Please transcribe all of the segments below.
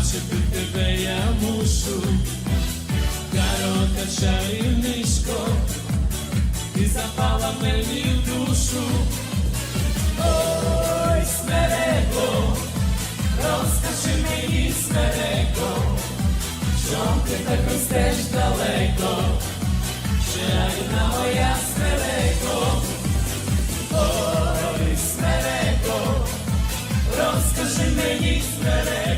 Бачити тебе я мушу, Карота чарівничко, ти запала мені в душу, ой, смереко, розкажи мені, смереко, чом ти так ростеш далеко, чарівна моя смереко, ой, смереко, розкажи мені, смереко.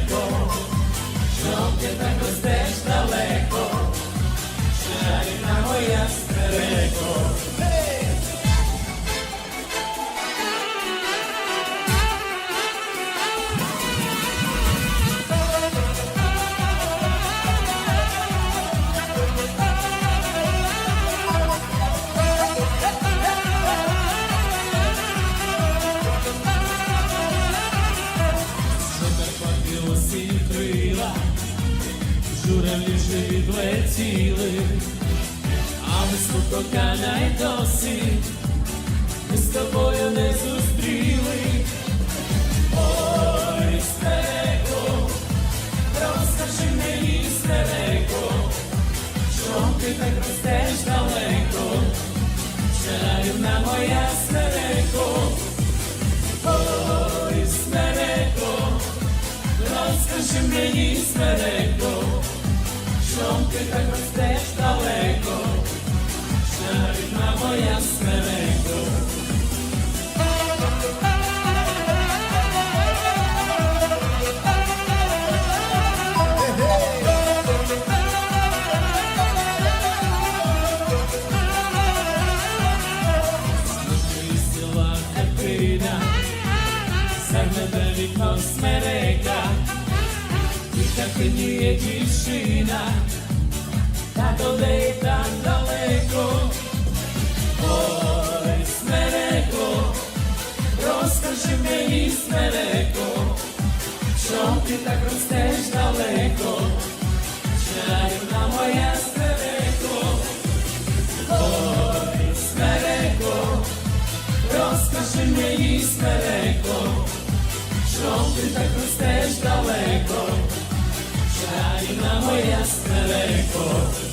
Журавлі вже відлетіли, а ми спокійна й досі, ми з тобою не зустріли. Ой, стереко, розкажи мені, стереко, чом ти так ростеш далеко, чарівна моя стереко. Ой, смереко, розкажи мені, смереко, чом ти так ростеш далеко, чарівна моя смереко. Висіла хатина, Загляда вікно розкажи мені, смереко, чом ти так ростеш далеко, чарівна моя смереко, ой, смереко, розкажи мені, смереко, чом ти так ростеш далеко, чарівна моя. Смереко,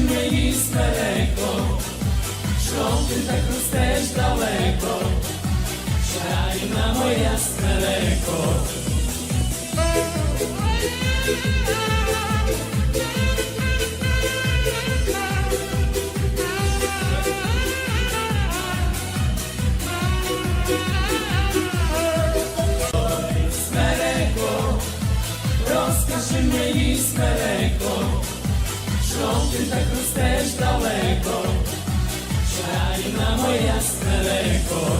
мені, смереко, чом ти так ростеш далеко, чарівна моя смереко. Смереко, розкажи мені, смереко, ти так ростеш далеко, чарівна моя смереко.